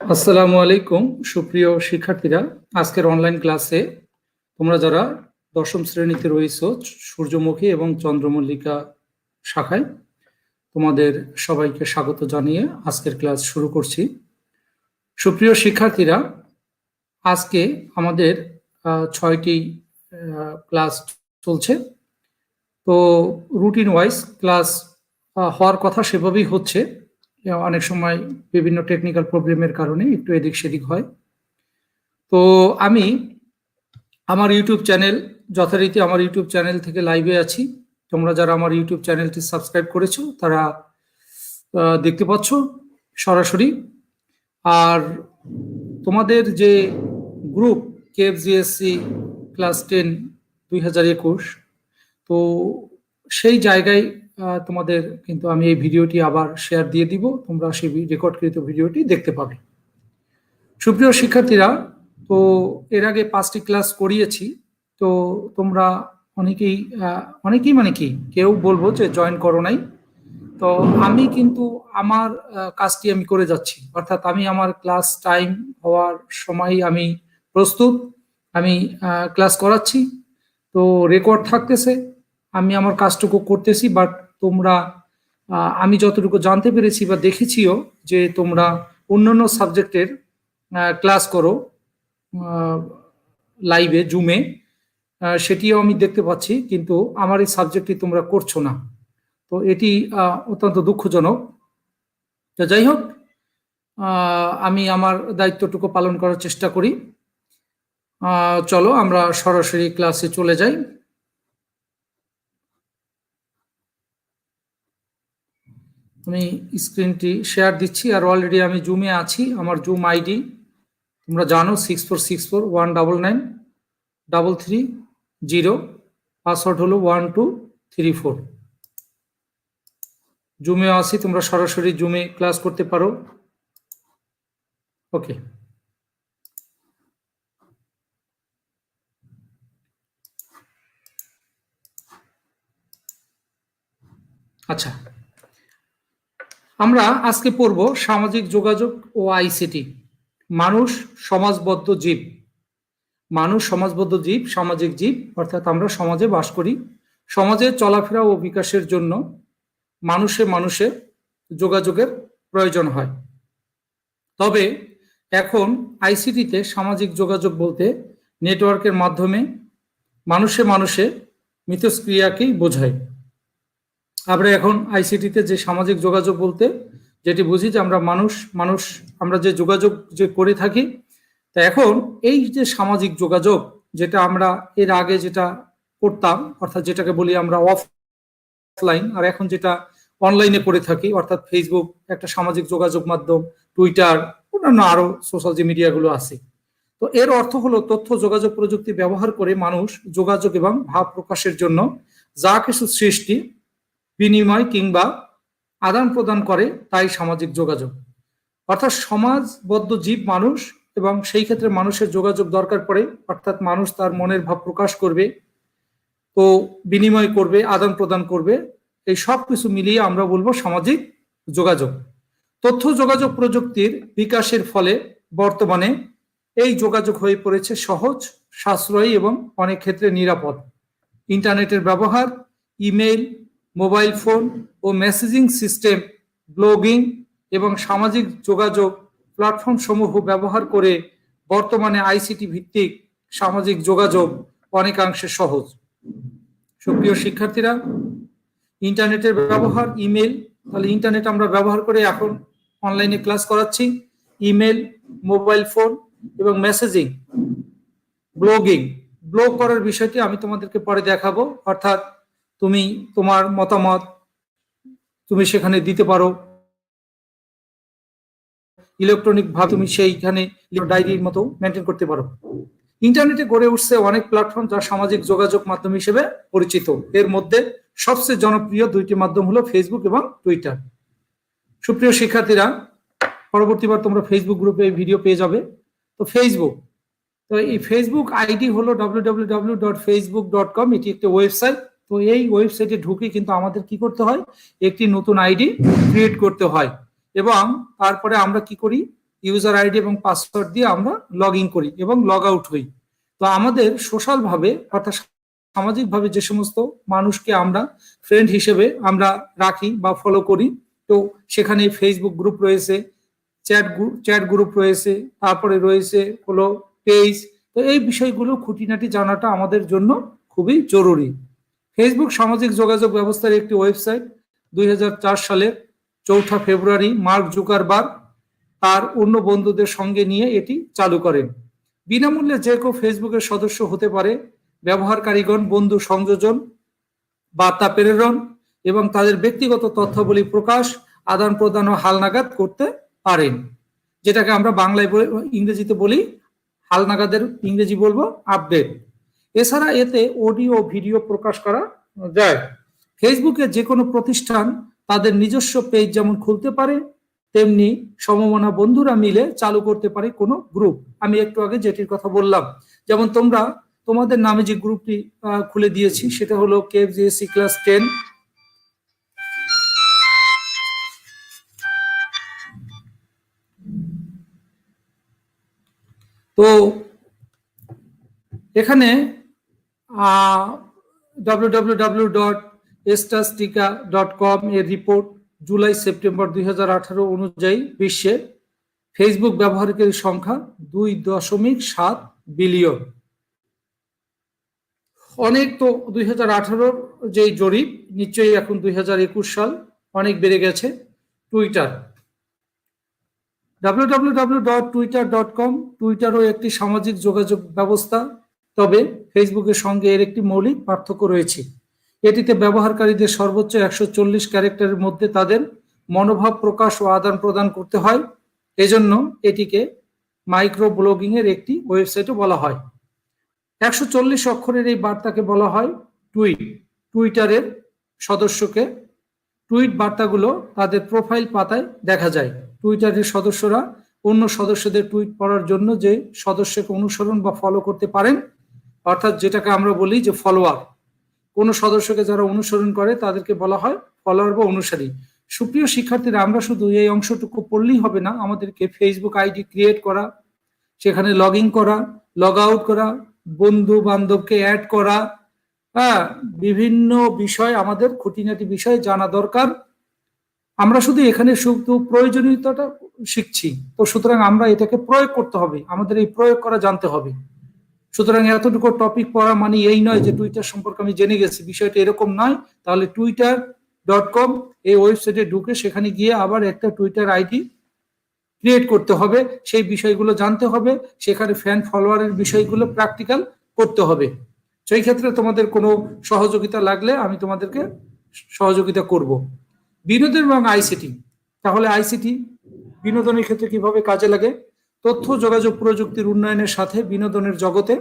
আসসালামু আলাইকুম, সুপ্রিয় শিক্ষার্থীরা। আজকের অনলাইন ক্লাসে তোমরা যারা দশম শ্রেণীতে রয়েছ, সূর্যমুখী এবং চন্দ্রমল্লিকা শাখায়, তোমাদের সবাইকে স্বাগত জানিয়ে আজকের ক্লাস শুরু করছি। সুপ্রিয় শিক্ষার্থীরা, আজকে আমাদের ছয়টি ক্লাস চলছে। তো রুটিন ওয়াইজ ক্লাস হওয়ার কথা সেভাবেই হচ্ছে। অনেক সময় বিভিন্ন টেকনিক্যাল প্রবলেমের কারণে একটু এদিক সেদিক হয়। তো আমি আমার ইউটিউব চ্যানেল যথারীতি আমার ইউটিউব চ্যানেল থেকে লাইভে আছি। তোমরা যারা আমার ইউটিউব চ্যানেলটি সাবস্ক্রাইব করেছ, তারা দেখতে পাচ্ছ সরাসরি। আর তোমাদের যে গ্রুপ কেএফজিএসসি ক্লাস টেন দুই হাজার একুশ, তো সেই জায়গায় তোমাদের কিন্তু আমি এই ভিডিওটি আবার শেয়ার দিয়ে দিব। তোমরা সেই রেকর্ডকৃত ভিডিওটি দেখতে পাবে। সুপ্রিয় শিক্ষার্থীরা, তো এর আগে পাঁচটি ক্লাস করিয়েছি। তো তোমরা অনেকেই অনেকেই মানে কি, কেউ বলব যে জয়েন করো নাই। তো আমি কিন্তু আমার কাজটি আমি করে যাচ্ছি। অর্থাৎ আমি আমার ক্লাস টাইম হওয়ার সময় আমি প্রস্তুত। আমি ক্লাস করাচ্ছি। তো রেকর্ড থাকতেছে। আমি আমার কাজটুকু করতেছি বাট তোমরা আমি যতটুকু জানতে পেরেছি বা দেখেছিও যে তোমরা অন্যান্য সাবজেক্টের ক্লাস করো লাইভে জুমে সেটিও আমি দেখতে পাচ্ছি, কিন্তু আমার এই সাবজেক্টটি তোমরা করছ না। তো এটি অত্যন্ত দুঃখজনক। তো যাই হোক আমি আমার দায়িত্বটুকু পালন করার চেষ্টা করি। চলো আমরা সরাসরি ক্লাসে চলে যাই। আমি স্ক্রিনটি শেয়ার দিচ্ছি আর অলরেডি আমি জুমে আছি, আমার জুম আইডি তোমরা জানো six four six four one double nine double three zero password হলো ওয়ান টু থ্রি ফোর জুমে আসি তোমরা সরাসরি জুমে ক্লাস করতে পারো। ওকে আচ্ছা। আমরা আজকে পড়ব সামাজিক যোগাযোগ ও আইসিটি। মানুষ সমাজবদ্ধ জীব। মানুষ সমাজবদ্ধ জীব, সামাজিক জীব, অর্থাৎ আমরা সমাজে বাস করি। সমাজে চলাফেরা ও বিকাশের জন্য মানুষে মানুষে যোগাযোগের প্রয়োজন হয়। তবে এখন আইসিটিতে সামাজিক যোগাযোগ বলতে নেটওয়ার্কের মাধ্যমে মানুষে মানুষে মিথস্ক্রিয়াকেই বোঝায়। আমরা এখন আইসিটিতে যে সামাজিক যোগাযোগ বলতে যেটি বুঝি যে আমরা মানুষ মানুষ, আমরা যে যোগাযোগ যে করে থাকি, তা এখন এই যে সামাজিক যোগাযোগ যেটা আমরা এর আগে যেটা করতাম, অর্থাৎ যেটাকে বলি আমরা অফলাইন আর এখন যেটা অনলাইনে করে থাকি, অর্থাৎ ফেসবুক একটা সামাজিক যোগাযোগ মাধ্যম টুইটার অন্যান্য আরও সোশ্যাল যে মিডিয়াগুলো আছে। তো এর অর্থ হলো তথ্য, যোগাযোগ প্রযুক্তি ব্যবহার করে মানুষ যোগাযোগ এবং ভাব প্রকাশের জন্য যা কিছু সৃষ্টি বিনিময় কিংবা আদান প্রদান করে, তাই সামাজিক যোগাযোগ। অর্থাৎ সমাজবদ্ধ জীব মানুষ এবং সেই ক্ষেত্রে মানুষের যোগাযোগ দরকার পড়ে, অর্থাৎ মানুষ তার মনের ভাব প্রকাশ করবে, তো বিনিময় করবে, আদান প্রদান করবে, এই সব কিছু মিলিয়ে আমরা বলব সামাজিক যোগাযোগ। তথ্য যোগাযোগ প্রযুক্তির বিকাশের ফলে বর্তমানে এই যোগাযোগ হয়ে পড়েছে সহজ, সাশ্রয়ী এবং অনেক ক্ষেত্রে নিরাপদ। ইন্টারনেটের ব্যবহার, ইমেইল মোবাইল ফোন ও মেসেজিং সিস্টেম, ব্লগিং এবং সামাজিক যোগাযোগ প্ল্যাটফর্ম সমূহ ব্যবহার করে বর্তমানে আইসিটি ভিত্তিক সামাজিক যোগাযোগ অনেকাংশে সহজ। সুপ্রিয় শিক্ষার্থীরা, ইন্টারনেটের ব্যবহার, ইমেল, তাহলে ইন্টারনেট আমরা ব্যবহার করে এখন অনলাইনে ক্লাস করাচ্ছি। ইমেল, মোবাইল ফোন এবং মেসেজিং, ব্লগিং। ব্লগ করার বিষয়টি আমি তোমাদেরকে পরে দেখাবো, অর্থাৎ তুমি তোমার মতামত তুমি সেখানে দিতে পারো। ইলেকট্রনিক ভাবে তুমি সেইখানে ডায়েরির মতো মেনটেন করতে পারো। ইন্টারনেটে গড়ে উঠছে অনেক প্ল্যাটফর্ম যা সামাজিক যোগাযোগ মাধ্যম হিসেবে পরিচিত। এর মধ্যে সবচেয়ে জনপ্রিয় দুইটি মাধ্যম হলো ফেসবুক এবং টুইটার সুপ্রিয় শিক্ষার্থীরা, পরবর্তীবার তোমরা ফেসবুক গ্রুপে এই ভিডিও পেয়ে যাবে। তো ফেসবুক তো এই ফেসবুক আইডি হলো W W W dot Facebook dot com এটি একটি ওয়েবসাইট তো এই ওয়েবসাইটে ঢুকে কিন্তু আমাদের কি করতে হয়? একটি নতুন আইডি ক্রিয়েট করতে হয়। এবং তারপরে আমরা কি করি? ইউজার আইডি এবং পাসওয়ার্ড দিয়ে আমরা লগ ইন করি এবং লগ আউট হই। তো আমাদের সোশ্যালভাবে অর্থাৎ সামাজিকভাবে যে সমস্ত মানুষকে আমরা ফ্রেন্ড হিসেবে আমরা রাখি বা ফলো করি, তো সেখানে ফেসবুক গ্রুপ রয়েছে চ্যাট চ্যাট গ্রুপ রয়েছে, তারপরে রয়েছে হলো পেজ তো এই বিষয়গুলো খুঁটিনাটি জানাটা আমাদের জন্য খুবই জরুরি। ফেসবুক সামাজিক যোগাযোগ ব্যবস্থার একটি ওয়েবসাইট, দুই হাজার চার সালে চৌঠা ফেব্রুয়ারি মার্ক জুকারবার তার অন্য বন্ধুদের সঙ্গে নিয়ে এটি চালু করেন। বিনামূল্যে যে কেউ ফেসবুকের সদস্য হতে পারে, ব্যবহারকারীগণ, বন্ধু সংযোজন, বার্তা প্রেরণ এবং তাদের ব্যক্তিগত তথ্যাবলী প্রকাশ, আদান প্রদান ও হালনাগাদ করতে পারেন। যেটাকে আমরা বাংলায় ইংরেজিতে বলি হালনাগাদের ইংরেজি বলব আপডেট। এছাড়া এতে অডিও ভিডিও প্রকাশ করা যায়। ফেসবুকে যে কোনো প্রতিষ্ঠান তাদের নিজস্ব পেজ যেমন খুলতে পারে, তেমনি সমমনা বন্ধুরা মিলে চালু করতে পারে কোনো গ্রুপ আমি একটু আগে যেটির কথা বললাম, যেমন তোমরা, তোমাদের নামে যে গ্রুপটি খুলে দিয়েছি, সেটা হলো কেএফজিএসসি ক্লাস টেন তো, এখানে ডাব্লিউ ডট ডট কম এর রিপোর্ট জুলাই সেপ্টেম্বর দুই হাজার আঠারো অনুযায়ী বিশ্বে ফেসবুক ব্যবহারকারীর সংখ্যা দুই দশমিক সাত বিলিয়ন। অনেক তো দুই হাজার আঠারোর যে জরিপ, নিশ্চয়ই এখন দুই হাজার একুশ সাল অনেক বেড়ে গেছে। টুইটার www.twitter.com টুইটারও একটি সামাজিক যোগাযোগ ব্যবস্থা। তবে ফেসবুকের সঙ্গে এর একটি মৌলিক পার্থক্য রয়েছে। এটিতে ব্যবহারকারীদের সর্বোচ্চ একশো চল্লিশ ক্যারেক্টারের মধ্যে তাদের মনোভাব প্রকাশ ও আদান প্রদান করতে হয়। এজন্য এটিকে মাইক্রো ব্লগিং এর একটি ওয়েবসাইটও বলা হয়। একশো চল্লিশ অক্ষরের এই বার্তাকে বলা হয় টুইট। টুইটারের সদস্যকে টুইট বার্তাগুলো তাদের প্রোফাইল পাতায় দেখা যায়। টুইটারের সদস্যরা অন্য সদস্যদের টুইট পড়ার জন্য যে সদস্যকে অনুসরণ বা ফলো করতে পারেন অর্থাৎ যেটাকে আমরা বলি যে ফলোয়ার কোনো সদস্যকে যারা অনুসরণ করে, তাদেরকে বলা হয় ফলোয়ার বা অনুসারী। সুপ্রিয় শিক্ষার্থীরা, আমরা শুধু এই অংশটুকু পড়লেই হবে না, আমাদেরকে ফেসবুক আইডি ক্রিয়েট করা, সেখানে লগ ইন করা লগ আউট করা বন্ধু বান্ধবকে অ্যাড করা হ্যাঁ বিভিন্ন বিষয় আমাদের খুঁটিনাটি বিষয় জানা দরকার। আমরা শুধু এখানে শুধু প্রয়োজনীয়তাটা শিখছি। তো সুতরাং আমরা এটাকে প্রয়োগ করতে হবে, আমাদের এই প্রয়োগ করা জানতে হবে। সুতরাং এতটুকু টপিক পড়া মানে এই নয় যে টুইটার সম্পর্কে আমি জেনে গেছি, বিষয়টা এরকম নয়। তাহলে টুইটার ডট কম এই ওয়েবসাইটে ঢুকে সেখানে গিয়ে আবার একটা টুইটার আইডি ক্রিয়েট করতে হবে। সেই বিষয়গুলো জানতে হবে। সেখানে ফ্যান ফলোয়ারের বিষয়গুলো প্র্যাকটিক্যাল করতে হবে। সেই ক্ষেত্রে তোমাদের কোনো সহযোগিতা লাগলে আমি তোমাদেরকে সহযোগিতা করব। বিনোদন এবং আইসিটি তাহলে আইসিটি বিনোদনের ক্ষেত্রে কীভাবে কাজে লাগে? তথ্য, যোগাযোগ প্রযুক্তির উন্নয়নের সাথে বিনোদনের জগতে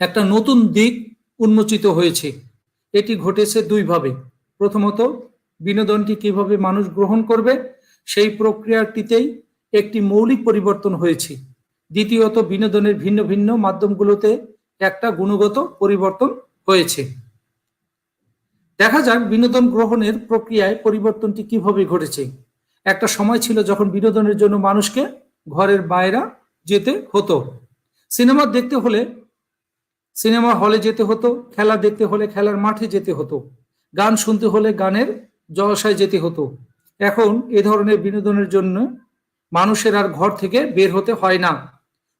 একটা নতুন দিক উন্মোচিত হয়েছে। এটি ঘটেছে দুইভাবে। প্রথমত, বিনোদনটি কীভাবে মানুষ গ্রহণ করবে, সেই প্রক্রিয়াটিতেই একটি মৌলিক পরিবর্তন হয়েছে। দ্বিতীয়ত, বিনোদনের ভিন্ন ভিন্ন মাধ্যমগুলোতে একটা গুণগত পরিবর্তন হয়েছে। দেখা যাক বিনোদন গ্রহণের প্রক্রিয়ায় পরিবর্তনটি কীভাবে ঘটেছে। একটা সময় ছিল যখন বিনোদনের জন্য মানুষকে ঘরের বাইরে যেতে হতো। সিনেমা দেখতে হলে সিনেমা হলে যেতে হতো, খেলা দেখতে হলে খেলার মাঠে যেতে হতো, গান শুনতে হলে গানের জলাশয় যেতে হতো। এখন এ ধরনের বিনোদনের জন্য মানুষের আর ঘর থেকে বের হতে হয় না।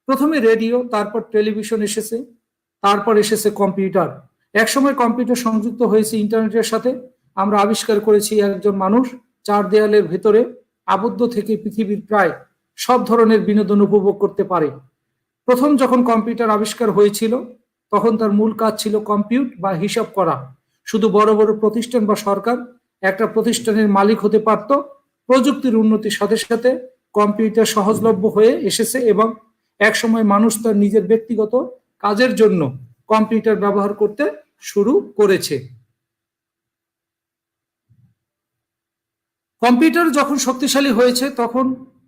প্রথমে রেডিও, তারপর টেলিভিশন এসেছে, তারপর এসেছে কম্পিউটার। একসময় কম্পিউটার সংযুক্ত হয়েছে ইন্টারনেটের সাথে। আমরা আবিষ্কার করেছি একজন মানুষ, চার দেয়ালের ভেতরে, আবদ্ধ থেকে পৃথিবীর প্রায় সব ধরনের বিনোদন উপভোগ করতে পারে। প্রথম যখন কম্পিউটার আবিষ্কার হয়েছিল, তখন তার মূল কাজ ছিল কম্পিউট বা হিসাব করা। শুধু বড় বড় প্রতিষ্ঠান বা সরকার, একটা প্রতিষ্ঠানের মালিক হতে পারত। প্রযুক্তির উন্নতির সাথে সাথে কম্পিউটার সহজলভ্য হয়ে এসেছে এবং একসময় মানুষ তার নিজের ব্যক্তিগত কাজের জন্য কম্পিউটার ব্যবহার করতে শুরু করেছে। কম্পিউটার যখন শক্তিশালী হয়েছে, তখন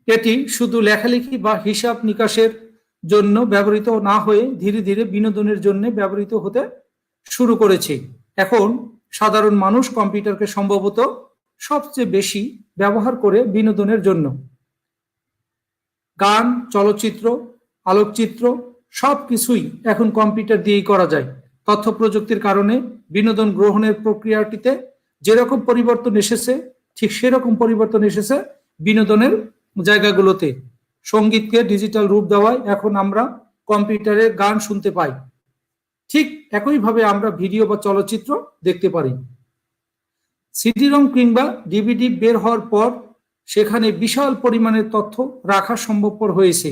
এটি শুধু লেখালেখি বা হিসাব নিকাশের জন্য ব্যবহৃত না হয়ে ধীরে ধীরে বিনোদনের জন্য ব্যবহৃত হতে শুরু করেছে। এখন সাধারণ মানুষ কম্পিউটারকে সম্ভবত সবচেয়ে বেশি ব্যবহার করে বিনোদনের জন্য। গান, চলচ্চিত্র, আলোকচিত্র সব কিছুই এখন কম্পিউটার দিয়েই করা যায়। তথ্য প্রযুক্তির কারণে বিনোদন গ্রহণের প্রক্রিয়াটিতে যেরকম পরিবর্তন এসেছে, ঠিক সেরকম পরিবর্তন এসেছে বিনোদনের জায়গাগুলোতে। সঙ্গীতকে ডিজিটাল রূপ দেওয়ায় এখন আমরা কম্পিউটারে গান শুনতে পাই। ঠিক একইভাবে আমরা ভিডিও বা চলচ্চিত্র দেখতে পারি। সিডি রং কিংবা ডিভিডি বের হওয়ার পর সেখানে বিশাল পরিমাণের তথ্য রাখা সম্ভবপর হয়েছে।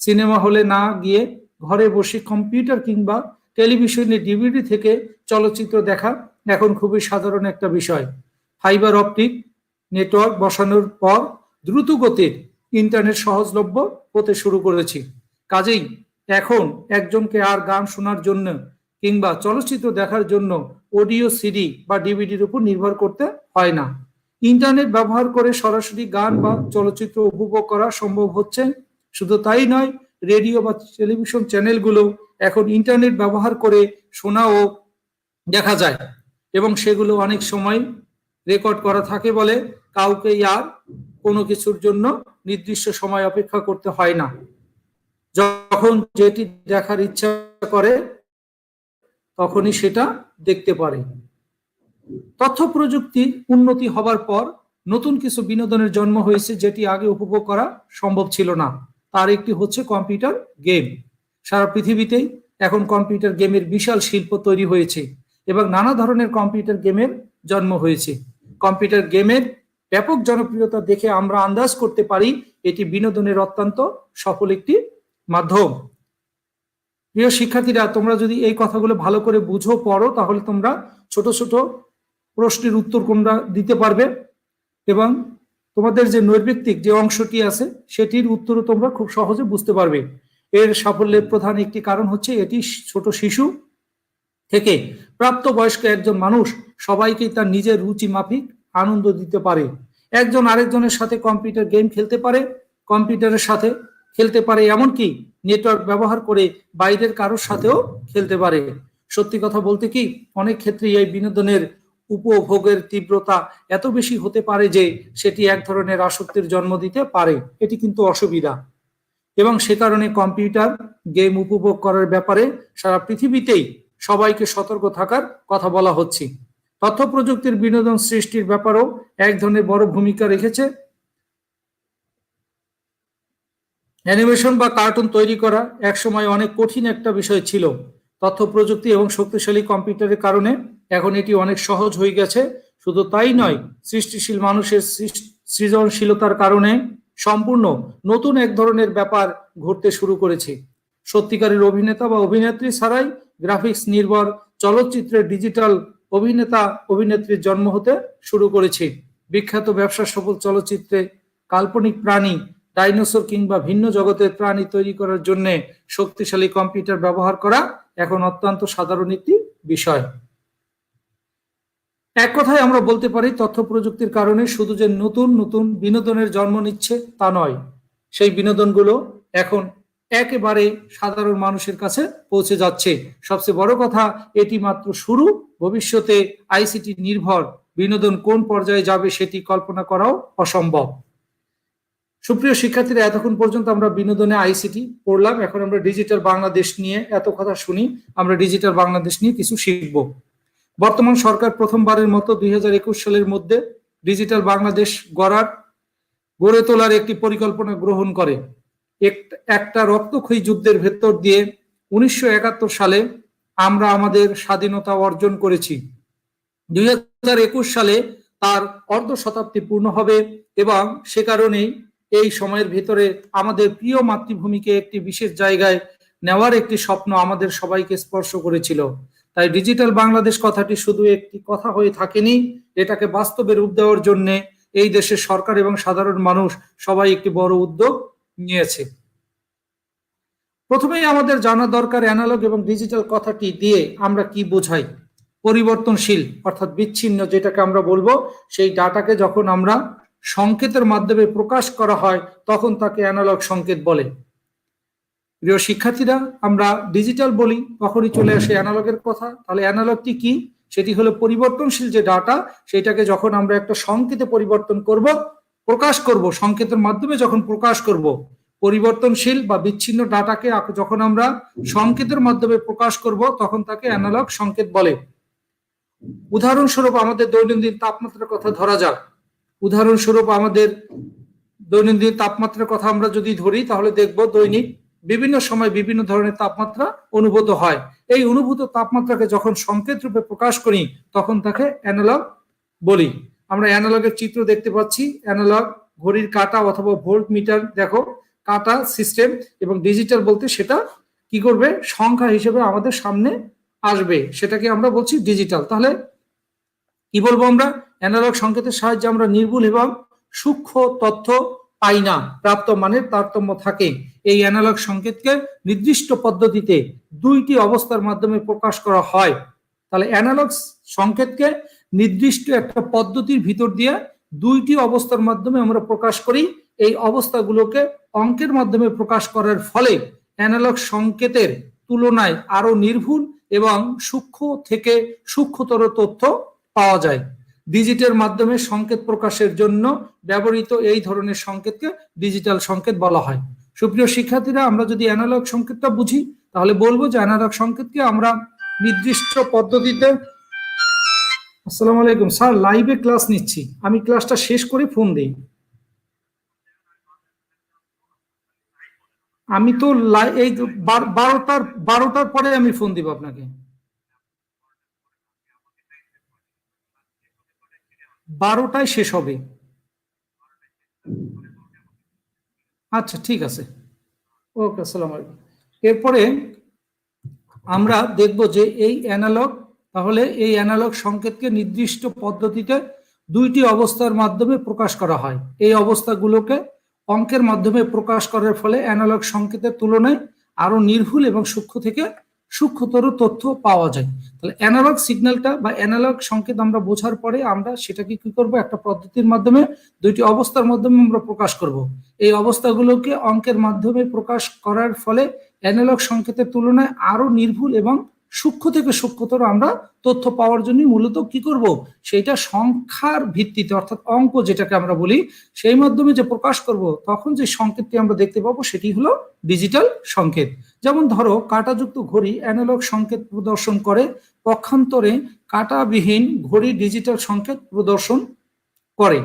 সিনেমা হলে না গিয়ে ঘরে বসে কম্পিউটার কিংবা টেলিভিশনে ডিভিডি থেকে চলচ্চিত্র দেখা এখন খুবই সাধারণ একটা বিষয়। ফাইবার অপটিক নেটওয়ার্ক বসানোর পর দ্রুত ইন্টারনেট সহজলভ্য হতে শুরু করেছি। কাজেই এখন একজনকে আর গান শোনার জন্য কিংবা চলচ্চিত্র দেখার জন্য অডিও সিডি বা ডিভিডির উপর নির্ভর করতে হয় না। ইন্টারনেট ব্যবহার করে সরাসরি গান বা চলচ্চিত্র উপভোগ করা সম্ভব হচ্ছে। শুধু তাই নয় রেডিও বা টেলিভিশন চ্যানেলগুলো এখন ইন্টারনেট ব্যবহার করে শোনা ও দেখা যায় এবং সেগুলো অনেক সময় রেকর্ড করা থাকে বলে কাউকে আর কোনো কিছুর জন্য নির্দিষ্ট সময় অপেক্ষা করতে হয় না। যখন যেটি দেখার ইচ্ছা করে, তখনই সেটা দেখতে পারে। তথ্য প্রযুক্তির উন্নতি হবার পর নতুন কিছু বিনোদনের জন্ম হয়েছে যেটি আগে উপভোগ করা সম্ভব ছিল না। তার একটি হচ্ছে কম্পিউটার গেম। সারা পৃথিবীতেই এখন কম্পিউটার গেমের বিশাল শিল্প তৈরি হয়েছে এবং নানা ধরনের কম্পিউটার গেমের জন্ম হয়েছে। কম্পিউটার গেমের ব্যাপক জনপ্রিয়তা দেখে আমরা আন্দাজ করতে পারি এটি বিনোদনের অত্যন্ত সফল একটি মাধ্যম। প্রিয় শিক্ষার্থীরা, তোমরা যদি এই কথাগুলো ভালো করে বুঝো, পড়ো, তাহলে তোমরা ছোট ছোট প্রশ্নের উত্তর তোমরা দিতে পারবে এবং তোমাদের যে নৈর্ব্যক্তিক যে অংশটি আছে, সেটির উত্তরও তোমরা খুব সহজে বুঝতে পারবে। এর সাফল্যের প্রধান একটি কারণ হচ্ছে এটি ছোট শিশু থেকে প্রাপ্ত বয়স্ক একজন মানুষ সবাইকে তার নিজের রুচি মাফিক আনন্দ দিতে পারে। একজন আরেকজনের সাথে কম্পিউটার গেম খেলতে পারে, কম্পিউটারের সাথে খেলতে পারে, এমনকি নেটওয়ার্ক ব্যবহার করে বাইরের কারোর সাথেও খেলতে পারে। সত্যি কথা বলতে কি, অনেক ক্ষেত্রে এই বিনোদনের উপভোগের তীব্রতা এত বেশি হতে পারে যে সেটি এক ধরনের আসক্তির জন্ম দিতে পারে। এটি কিন্তু অসুবিধা। এবং সে কারণে কম্পিউটার গেম উপভোগ করার ব্যাপারে সারা পৃথিবীতেই সবাইকে সতর্ক থাকার কথা বলা হচ্ছে। তথ্য প্রযুক্তির বিনোদন সৃষ্টির ব্যাপারেও এক ধরনের বড় ভূমিকা রেখেছে। অ্যানিমেশন বা কার্টুন তৈরি করা একসময় অনেক কঠিন একটা বিষয় ছিল। তথ্য প্রযুক্তি এবং শক্তিশালী কম্পিউটারের কারণে এখন এটি অনেক সহজ হয়ে গেছে। শুধু তাই নয়, সৃষ্টিশীল মানুষের সৃজনশীলতার কারণে সম্পূর্ণ নতুন এক ধরনের ব্যাপার ঘটতে শুরু করেছে। সত্যিকারের অভিনেতা বা অভিনেত্রী ছাড়াই গ্রাফিক্স নির্ভর চলচ্চিত্রের ডিজিটাল অভিনেতা, অভিনেত্রীর জন্ম হতে শুরু করেছে। বিখ্যাত ব্যবসা সফল চলচ্চিত্রে কাল্পনিক প্রাণী, ডাইনোসর কিংবা ভিন্ন জগতের প্রাণী তৈরি করার জন্য শক্তিশালী কম্পিউটার ব্যবহার করা এখন অত্যন্ত সাধারণ একটি বিষয়। এক কথায় আমরা বলতে পারি, তথ্য প্রযুক্তির কারণে শুধু যে নতুন নতুন বিনোদনের জন্ম নিচ্ছে তা নয়। সেই বিনোদনগুলো এখন একেবারে সাধারণ মানুষের কাছে পৌঁছে যাচ্ছে। সবচেয়ে বড় কথা, এটি মাত্র শুরু ভবিষ্যতে আইসিটি নির্ভর বিনোদন কোন পর্যায়ে যাবে সেটি কল্পনা করাও অসম্ভব। সুপ্রিয় শিক্ষার্থীরা, এতক্ষণ পর্যন্ত আমরা বিনোদনে আইসিটি পড়লাম। এখন আমরা ডিজিটাল বাংলাদেশ নিয়ে এত কথা শুনি, আমরা ডিজিটাল বাংলাদেশ নিয়ে কিছু শিখব। বর্তমান সরকার প্রথমবারের মতো দুই হাজার একুশ সালের মধ্যে ডিজিটাল বাংলাদেশ গড়ার, গড়ে তোলার একটি পরিকল্পনা গ্রহণ করে। একটা রক্তক্ষয়ী যুদ্ধের ভেতর দিয়ে উনিশশো একাত্তর সালে আমরা আমাদের স্বাধীনতা অর্জন করেছি। দুই হাজার একুশ সালে তার অর্ধ শতাব্দী পূর্ণ হবে এবং সে কারণেই এই সময়ের ভেতরে আমাদের প্রিয় মাতৃভূমিকে একটি বিশেষ জায়গায় নেওয়ার একটি স্বপ্ন আমাদের সবাইকে স্পর্শ করেছিল। তাই ডিজিটাল বাংলাদেশ কথাটি শুধু একটি কথা হয়ে থাকেনি, এটাকে বাস্তবে রূপ দেওয়ার জন্য এই দেশের সরকার এবং সাধারণ মানুষ সবাই একটি বড় উদ্যোগ নিয়েছে। প্রথমেই আমাদের জানা দরকার অ্যানালগ এবং ডিজিটাল কথাটি দিয়ে আমরা কি বোঝাই? পরিবর্তনশীল, অর্থাৎ বিচ্ছিন্ন যেটাকে আমরা বলব, সেই ডাটাকে যখন আমরা সংকেতের মাধ্যমে প্রকাশ করা হয়, তখন তাকে অ্যানালগ সংকেত বলে। প্রিয় শিক্ষার্থীরা, আমরা ডিজিটাল বলি, তখনই চলে আসে অ্যানালগের কথা। তাহলে অ্যানালগটি কি? সেটি হলো পরিবর্তনশীল যে ডাটা, সেটাকে যখন আমরা একটা সংকেতে পরিবর্তন করব, প্রকাশ করব, সংকেতের মাধ্যমে যখন প্রকাশ করব পরিবর্তনশীল বা বিচ্ছিন্ন ডাটাকে যখন আমরা সংকেতের মাধ্যমে প্রকাশ করব, তখন তাকে অ্যানালগ সংকেত বলে। উদাহরণস্বরূপ আমাদের দৈনন্দিন তাপমাত্রার কথা ধরা যাক। উদাহরণস্বরূপ আমাদের দৈনন্দিন তাপমাত্রার কথা আমরা যদি ধরি, তাহলে দেখব দৈনিক বিভিন্ন সময় বিভিন্ন ধরনের তাপমাত্রা অনুভূত হয়। এই অনুভূত তাপমাত্রাকে যখন সংকেত রূপে প্রকাশ করি, তখন তাকে অ্যানালগ বলি। আমরা অ্যানালগের চিত্র দেখতে পাচ্ছি। অ্যানালগ ঘড়ির কাঁটা অথবা ভোল্ট মিটার দেখো। কাঁটা সিস্টেম এবং ডিজিটাল বলতে সেটা কি করবে? সংখ্যা হিসেবে আমাদের সামনে আসবে। সেটাকে আমরা বলছি ডিজিটাল তাহলে কি বলব আমরা? অ্যানালগ সংকেতের সাহায্যে আমরা নির্ভুল এবং সূক্ষ্ম তথ্য পাই না। প্রাপ্ত মানের তারতম্য থাকে। এই অ্যানালগ সংকেতকে নির্দিষ্ট পদ্ধতিতে দুইটি অবস্থার মাধ্যমে প্রকাশ করা হয়। তাহলে অ্যানালগ সংকেতকে নির্দিষ্ট একটা পদ্ধতির ভিতর দিয়ে দুইটি অবস্থার মাধ্যমে আমরা প্রকাশ করি। এই অবস্থাগুলোকে অঙ্কের মাধ্যমে প্রকাশ করার ফলে অ্যানালগ সংকেতের তুলনায় আরও নির্ভুল এবং সূক্ষ্ম থেকে সূক্ষ্মতর তথ্য পাওয়া যায়। ডিজিটের মাধ্যমে সংকেত প্রকাশের জন্য ব্যবহৃত এই ধরনের সংকেতকে ডিজিটাল সংকেত বলা হয়। সুপ্রিয় শিক্ষার্থীরা, আমরা যদি অ্যানালগ সংকেতটা বুঝি, তাহলে বলব যে অ্যানালগ সংকেতকে আমরা নির্দিষ্ট পদ্ধতিতে আসসালামু আলাইকুম। স্যার লাইভে ক্লাস নিচ্ছি। আমি ক্লাসটা শেষ করে ফোন দিই। আমি তো এই বারোটার বারোটার পরে আমি ফোন দিব আপনাকে। বারোটায় শেষ হবে। আচ্ছা ঠিক আছে। ওকে, আসসালাম আলাইকুম। এরপরে আমরা দেখব যে এই অ্যানালগ, তাহলে এই অ্যানালগ সংকেতকে নির্দিষ্ট পদ্ধতিতে দুইটি অবস্থার মাধ্যমে প্রকাশ করা হয়। এই অবস্থাগুলোকে অঙ্কের মাধ্যমে প্রকাশ করার ফলে অ্যানালগ সংকেতের তুলনায় আরও নির্ভুল এবং সূক্ষ্ম থেকে সূক্ষ্মতর তথ্য পাওয়া যায়। তাহলে অ্যানালগ সিগন্যালটা বা অ্যানালগ সংকেত আমরা বোঝার পরে আমরা সেটাকে কি করব? একটা পদ্ধতির মাধ্যমে, দুইটি অবস্থার মাধ্যমে আমরা প্রকাশ করব। এই অবস্থাগুলোকে অঙ্কের মাধ্যমে প্রকাশ করার ফলে অ্যানালগ সংকেতের তুলনায় আরও নির্ভুল এবং সূক্ষ্ম থেকে সূক্ষ্মতর আমরা তথ্য পাওয়ার জন্য মূলত কি করব? সেটা সংখ্যার ভিত্তিতে, অর্থাৎ অঙ্ক যেটাকে আমরা বলি, সেই মাধ্যমে যে প্রকাশ করব, তখন যে সংকেতটি আমরা দেখতে পাবো সেটি হলো ডিজিটাল সংকেত। যেমন ধরো, কাঁটাযুক্ত ঘড়ি অ্যানালগ সংকেত প্রদর্শন করে, পক্ষান্তরে কাঁটাবিহীন ঘড়ি ডিজিটাল সংকেত প্রদর্শন করে।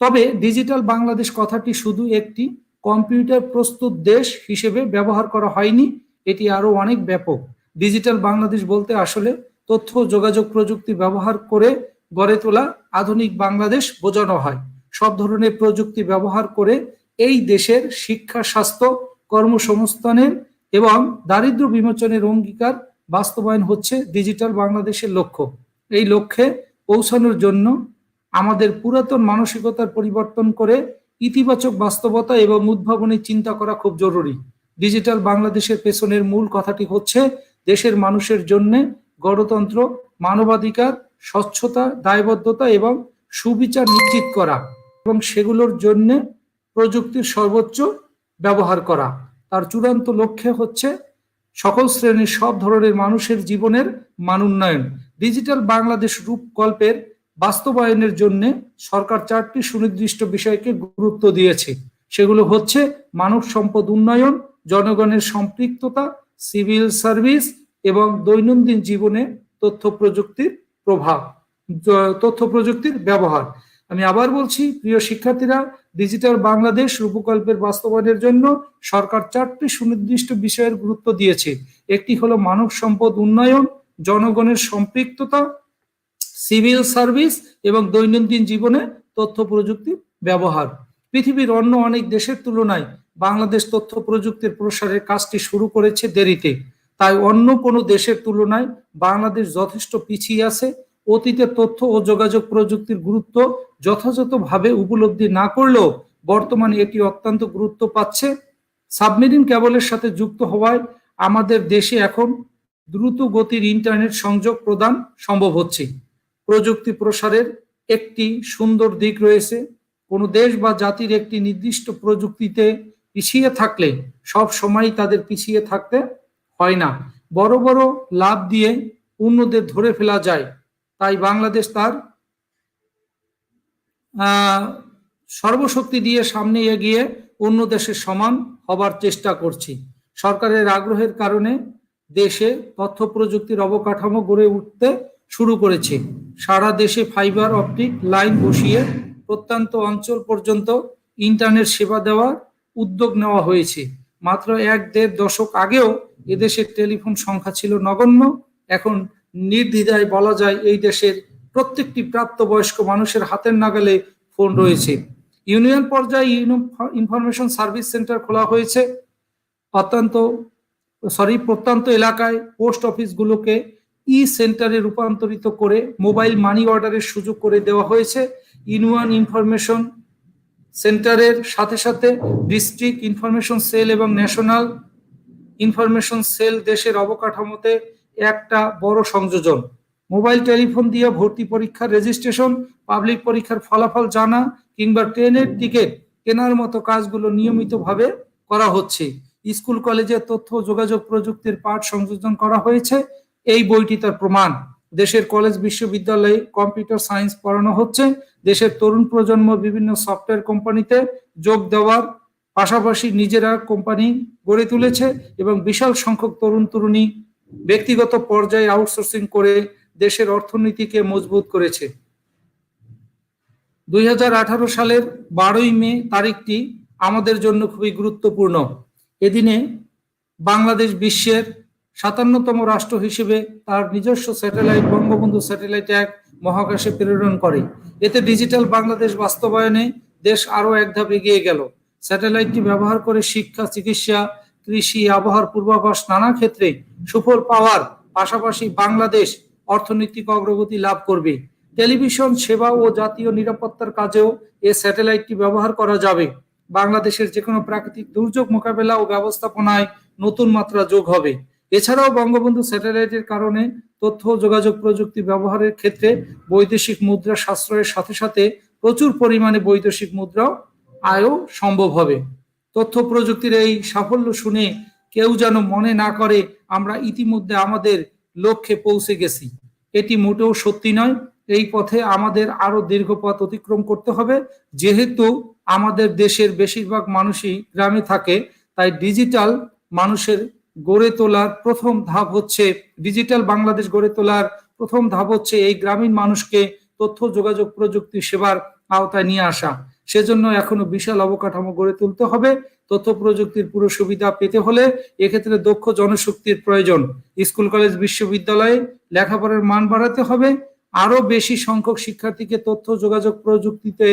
তবে ডিজিটাল বাংলাদেশ কথাটি শুধু একটি কম্পিউটার প্রস্তুত দেশ হিসেবে ব্যবহার করা হয়নি, এটি আরও অনেক ব্যাপক। ডিজিটাল বাংলাদেশ বলতে আসলে তথ্য, যোগাযোগ, প্রযুক্তি ব্যবহার করে গড়ে তোলা আধুনিক বাংলাদেশ বোঝানো হয়। সব ধরনের প্রযুক্তি ব্যবহার করে এই দেশের শিক্ষা, স্বাস্থ্য, কর্মসংস্থানের এবং দারিদ্র বিমোচনের অঙ্গীকার বাস্তবায়ন হচ্ছে ডিজিটাল বাংলাদেশের লক্ষ্য। এই লক্ষ্যে পৌঁছানোর জন্য আমাদের পুরাতন মানসিকতার পরিবর্তন করে ইতিবাচক বাস্তবতা এবং উদ্ভাবনী চিন্তা করা খুব জরুরি। ডিজিটাল বাংলাদেশের পেছনের মূল কথাটি হচ্ছে দেশের মানুষের জন্য গণতন্ত্র, মানবাধিকার, স্বচ্ছতা, দায়বদ্ধতা এবং সুবিচার নিশ্চিত করা এবং সেগুলোর জন্য প্রযুক্তির সর্বোচ্চ ব্যবহার করা। তার চূড়ান্ত লক্ষ্যে হচ্ছে সকল শ্রেণির সব ধরনের মানুষের জীবনের মান উন্নয়ন ডিজিটাল বাংলাদেশ রূপকল্পের বাস্তবায়নের জন্য সরকার চারটি সুনির্দিষ্ট বিষয়কে গুরুত্ব দিয়েছে। সেগুলো হচ্ছে মানব সম্পদ উন্নয়ন, জনগণের সম্পৃক্ততা সিভিল সার্ভিস এবং দৈনন্দিন জীবনে তথ্য প্রযুক্তির প্রভাব তথ্য প্রযুক্তির ব্যবহার। আমি আবার বলছি, প্রিয় শিক্ষার্থীরা, ডিজিটাল বাংলাদেশ রূপকল্পের বাস্তবায়নের জন্য সরকার চারটি সুনির্দিষ্ট বিষয়ের গুরুত্ব দিয়েছে। একটি হলো মানব সম্পদ উন্নয়ন, জনগণের সম্পৃক্ততা, সিভিল সার্ভিস এবং দৈনন্দিন জীবনে তথ্য প্রযুক্তির ব্যবহার। পৃথিবীর অন্য অনেক দেশের তুলনায় বাংলাদেশ তথ্য প্রযুক্তির প্রসারের কাজটি শুরু করেছে দেরিতে। তাই অন্য কোনো দেশের তুলনায় বাংলাদেশ যথেষ্ট পিছিয়ে আছে। অতীতে তথ্য ও যোগাযোগ প্রযুক্তির গুরুত্ব যথাযথভাবে উপলব্ধি না করলেও বর্তমানে এটি অত্যন্ত গুরুত্ব পাচ্ছে। সাবমেরিন কেবলের সাথে যুক্ত হওয়ায় আমাদের দেশে এখন দ্রুত গতির ইন্টারনেট সংযোগ প্রদান সম্ভব হচ্ছে। প্রযুক্তি প্রসারের একটি সুন্দর দিক রয়েছে। কোনো দেশ বা জাতির একটি নির্দিষ্ট প্রযুক্তিতে পিছিয়ে থাকলে সব সময় তাদের পিছিয়ে থাকতে হয় না। বড় বড় লাভ দিয়ে অন্যদের ধরে ফেলা যায়, তাই বাংলাদেশ তার সর্বশক্তি দিয়ে সামনে এগিয়ে অন্য দেশের সমান হবার চেষ্টা করছি। সরকারের আগ্রহের কারণে দেশে তথ্য প্রযুক্তির অবকাঠামো গড়ে উঠতে শুরু করেছে। সারা দেশে ফাইবার অপটিক লাইন বসিয়ে প্রত্যন্ত অঞ্চল পর্যন্ত ইন্টারনেট সেবা দেওয়ার উদ্যোগ নেওয়া হয়েছে। মাত্র এক দেড় দশক আগেও এদেশের টেলিফোন সংখ্যা ছিল নগণ্য। এখন নির্দ্বিধায় বলা যায় এই দেশের প্রত্যেকটি প্রাপ্তবয়স্ক মানুষের হাতের নাগালে ফোন রয়েছে। ইউনিয়ন পর্যায়ে ইনফরমেশন সার্ভিস সেন্টার খোলা হয়েছে। অত্যন্ত, সরি, প্রত্যন্ত এলাকায় পোস্ট অফিসগুলোকে ই সেন্টারে রূপান্তরিত করে মোবাইল মানি অর্ডারের সুযোগ করে দেওয়া হয়েছে। ইউনিয়ন ইনফরমেশন সেন্টারের সাথে সাথে ডিস্ট্রিক্ট ইনফরমেশন সেল এবং ন্যাশনাল ইনফরমেশন সেল দেশের অবকাঠামোতে একটা বড় সংযোজন। মোবাইল টেলিফোন দিয়ে ভর্তি পরীক্ষার রেজিস্ট্রেশন, পাবলিক পরীক্ষার ফলাফল জানা কিংবা ট্রেনের টিকিট কেনার মতো কাজগুলো নিয়মিতভাবে করা হচ্ছে। স্কুল, কলেজে তথ্য, যোগাযোগ প্রযুক্তির পাঠ সংযোজন করা হয়েছে। এই বইটি তার প্রমাণ। দেশের কলেজ বিশ্ববিদ্যালয়ে কম্পিউটার সায়েন্স পড়ানো হচ্ছে। দেশের তরুণ প্রজন্ম বিভিন্ন সফটওয়্যার কোম্পানিতে যোগ দেওয়ার পাশাপাশি নিজেরা কোম্পানি গড়ে তুলেছে এবং বিশাল সংখ্যক তরুণ তরুণী ব্যক্তিগত পর্যায়ে আউটসোর্সিং করে দেশের অর্থনীতিকে মজবুত করেছে। দুই হাজার আঠারো সালের বারোই মে তারিখটি আমাদের জন্য খুবই গুরুত্বপূর্ণ। এদিনে বাংলাদেশ বিশ্বের সাতান্নতম রাষ্ট্র হিসেবে তার নিজস্ব স্যাটেলাইট, বঙ্গবন্ধু স্যাটেলাইট এক মহাকাশে প্রেরণ করে। এতে ডিজিটাল বাংলাদেশ বাস্তবায়নে দেশ আরও এক ধাপ এগিয়ে গেল। স্যাটেলাইটটি ব্যবহার করে শিক্ষা, চিকিৎসা, কৃষি, আবহাওয়ার পূর্বাভাস নানা ক্ষেত্রে সুফল পাওয়ার পাশাপাশি বাংলাদেশ অর্থনৈতিক অগ্রগতি লাভ করবে। টেলিভিশন, সেবা ও জাতীয় নিরাপত্তার কাজেও এ স্যাটেলাইটটি ব্যবহার করা যাবে। বাংলাদেশের যে কোনো প্রাকৃতিক দুর্যোগ মোকাবেলা ও ব্যবস্থাপনায় নতুন মাত্রা যোগ হবে। এছাড়াও বঙ্গবন্ধু স্যাটেলাইটের কারণে তথ্য, যোগাযোগ, প্রযুক্তি ব্যবহারের ক্ষেত্রে বৈদেশিক মুদ্রা সাশ্রয়ের সাথে সাথে প্রচুর পরিমাণে বৈদেশিক মুদ্রাও আয়ও সম্ভব হবে। তথ্য প্রযুক্তির এই সাফল্য শুনে কেউ যেন মনে না করে, আমরা ইতিমধ্যে আমাদের লক্ষ্যে পৌঁছে গেছি। এটি মোটেও সত্যি নয়, এই পথে আমাদের আরও দীর্ঘ পথ অতিক্রম করতে হবে। যেহেতু আমাদের দেশের বেশিরভাগ মানুষই গ্রামে থাকে, তাই ডিজিটাল মানুষের গড়ে তোলার প্রথম ধাপ হচ্ছে ডিজিটাল বাংলাদেশ গড়ে তোলার প্রথম ধাপ হচ্ছে এই গ্রামীণ মানুষকে তথ্য, যোগাযোগ, প্রযুক্তি সেবার আওতায় নিয়ে আসা। সেজন্য এখনও বিশাল অবকাঠামো গড়ে তুলতে হবে। তথ্য, প্রযুক্তির পুরো সুবিধা পেতে হলে এক্ষেত্রে দক্ষ জনশক্তির প্রয়োজন। স্কুল, কলেজ, বিশ্ববিদ্যালয়ে লেখাপড়ার মান বাড়াতে হবে। আরও বেশি সংখ্যক শিক্ষার্থীকে তথ্য, যোগাযোগ, প্রযুক্তিতে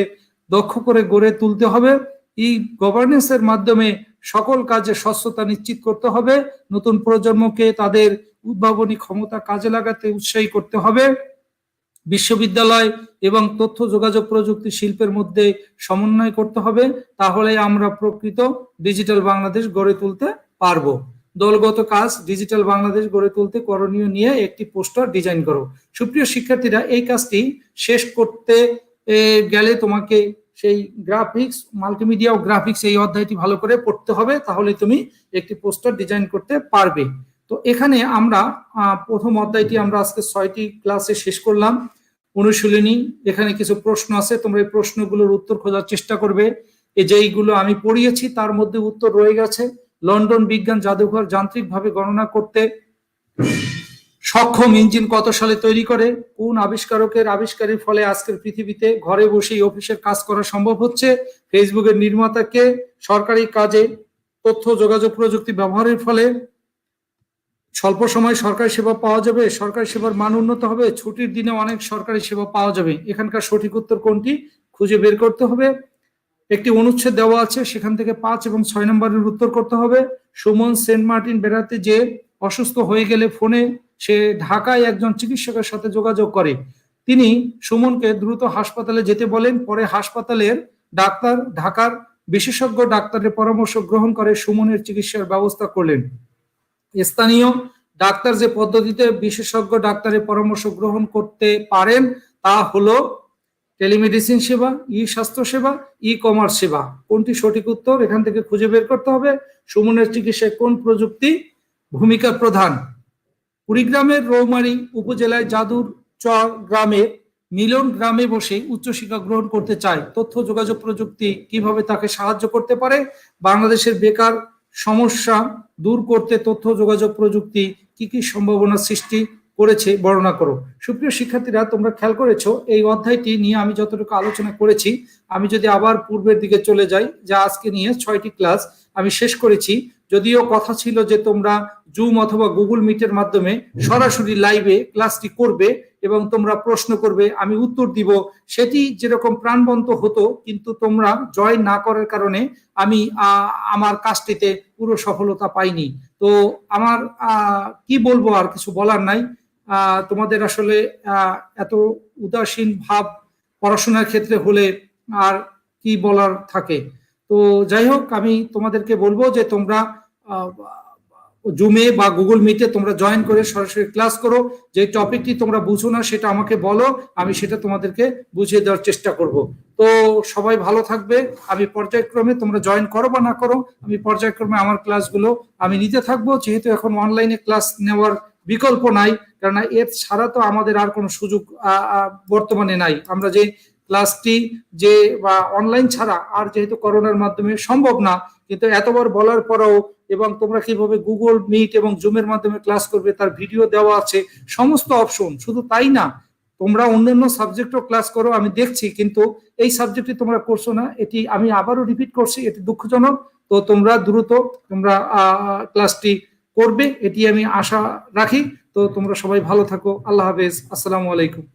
দক্ষ করে গড়ে তুলতে হবে। এই গভর্নেন্সের মাধ্যমে সকল কাজে স্বচ্ছতা নিশ্চিত করতে হবে। নতুন প্রজন্মকে তাদের উদ্ভাবনী ক্ষমতা কাজে লাগাতে উৎসাহী করতে হবে। বিশ্ববিদ্যালয় এবং তথ্য যোগাযোগ প্রযুক্তি শিল্পের মধ্যে সমন্বয় করতে হবে। তাহলে আমরা প্রকৃত ডিজিটাল বাংলাদেশ গড়ে তুলতে পারব। দলগত কাজ ডিজিটাল বাংলাদেশ গড়ে তুলতে করণীয় নিয়ে একটি পোস্টার ডিজাইন করো। সুপ্রিয় শিক্ষার্থীরা, এই কাজটি শেষ করতে গেলে তোমাকে সেই গ্রাফিক্স মাল্টিমিডিয়া ও গ্রাফিক্স এই অধ্যায়টি ভালো করে পড়তে হবে, তাহলে তুমি একটি পোস্টার ডিজাইন করতে পারবে। তো এখানে আমরা প্রথম অধ্যায়টি আমরা আজকে ছয়টি ক্লাসে শেষ করলাম। অনুশীলনী, এখানে কিছু প্রশ্ন আছে, তোমরা এই প্রশ্নগুলোর উত্তর খোঁজার চেষ্টা করবে। এই যেইগুলো আমি পড়িয়েছি, তার মধ্যে উত্তর রয়ে গেছে। লন্ডন বিজ্ঞান জাদুঘর যান্ত্রিকভাবে গণনা করতে। সক্ষম ইঞ্জিন কত সালে তৈরি করে? কোন আবিষ্কারকের আবিষ্কারের ফলে আজকের পৃথিবীতে ঘরে বসেই অফিসের কাজ করা সম্ভব হচ্ছে? ফেসবুকের নির্মাতাকে সরকারি কাজে তথ্য, যোগাযোগ, প্রযুক্তি ব্যবহারের ফলে স্বল্প সময় সরকারি সেবা পাওয়া যাবে, সরকারি সেবার মান উন্নত হবে, ছুটির দিনে অনেক সরকারি সেবা পাওয়া যাবে। এখানকার সঠিক উত্তর কোনটি? খুঁজে বের করতে হবে। একটি অনুচ্ছেদ দেওয়া আছে, সেখান থেকে পাঁচ এবং ছয় নম্বরের উত্তর করতে হবে। সুমন সেন্ট মার্টিন বেড়াতে যে অসুস্থ হয়ে গেলে ফোনে সে ঢাকায় একজন চিকিৎসকের সাথে যোগাযোগ করে। তিনি সুমনকে দ্রুত হাসপাতালে যেতে বলেন, পরে হাসপাতালের ডাক্তার, ঢাকার বিশেষজ্ঞ ডাক্তারের পরামর্শ গ্রহণ করে সুমনের চিকিৎসার ব্যবস্থা করলেন। স্থানীয় ডাক্তার যে পদ্ধতিতে বিশেষজ্ঞ ডাক্তারের পরামর্শ গ্রহণ করতে পারেন, তা হলো টেলিমেডিসিন সেবা ই স্বাস্থ্য সেবা ই কমার্স সেবা। কোনটি সঠিক উত্তর এখান থেকে খুঁজে বের করতে হবে। সুমনের চিকিৎসায় কোন প্রযুক্তি ভূমিকা প্রধান? কুড়িগ্রামের রৌমারী উপজেলায় যাদুর চর গ্রামের মিলন গ্রামে বসে উচ্চশিক্ষা গ্রহণ করতে চায়। তথ্য, যোগাযোগ প্রযুক্তি কীভাবে তাকে সাহায্য করতে পারে? বাংলাদেশের বেকার সমস্যা দূর করতে তথ্য, যোগাযোগ প্রযুক্তি কি কি সম্ভাবনা সৃষ্টি? করেছে, বর্ণনা করো। সুপ্রিয় শিক্ষার্থীরা, তোমরা খেয়াল করেছ, এই অধ্যায়টি নিয়ে আমি যতটুকু আলোচনা করেছি, আমি যদি আবার পূর্বের দিকে চলে যাই, যা আজকে নিয়ে ছয়টি ক্লাস আমি শেষ করেছি, যদিও কথা ছিল যে তোমরা জুম অথবা গুগল মিটের মাধ্যমে সরাসরি লাইভে ক্লাসটি করবে এবং তোমরা প্রশ্ন করবে, আমি উত্তর দিব। সেটি যেরকম প্রাণবন্ত হতো, কিন্তু তোমরা জয়েন না করার কারণে আমি আমার কাজটিতে পুরো সফলতা পাইনি। তো আমার কি বলব আর কিছু বলার নাই। তোমাদের আসলে এত উদাসীন ভাব পড়াশোনার ক্ষেত্রে হলে আর কি বলার থাকে? তো যাই হোক, আমি তোমাদেরকে বলব যে তোমরা জুমে বা গুগল মিটে তোমরা জয়েন করে সরাসরি ক্লাস করো। যে টপিকটি তোমরা বুঝো না, সেটা আমাকে বলো, আমি সেটা তোমাদেরকে বুঝিয়ে দেওয়ার চেষ্টা করব। তো সবাই ভালো থাকবে। আমি পর্যায়ক্রমে তোমরা জয়েন করো বা না করো, আমি পর্যায়ক্রমে আমার ক্লাসগুলো আমি নিতে থাকব, যেহেতু এখন অনলাইনে ক্লাস নেওয়ার বিকল্প নাই কারণ এর ছাড়া তো আমাদের আর কোনো সুযোগ বর্তমানে নাই। আমরা যে ক্লাসটি যে, বা অনলাইন ছাড়া আর যেহেতু করোনার মাধ্যমে সম্ভব না, কিন্তু এতবার বলার পরেও এবং তোমরা কীভাবে গুগল মিট এবং জুমের মাধ্যমে ক্লাস করবে, তার ভিডিও দেওয়া আছে, সমস্ত অপশন শুধু তাই না, তোমরা অন্যান্য সাবজেক্টও ক্লাস করো, আমি দেখছি, কিন্তু এই সাবজেক্টটি তোমরা করছ না, এটি আমি আবারও রিপিট করছি, এটি দুঃখজনক। তো তোমরা দ্রুত তোমরা ক্লাসটি করবে এটি আমি আশা রাখি। তো তোমরা সবাই ভালো থাকো। আল্লাহ হাফেজ। আসসালামু আলাইকুম।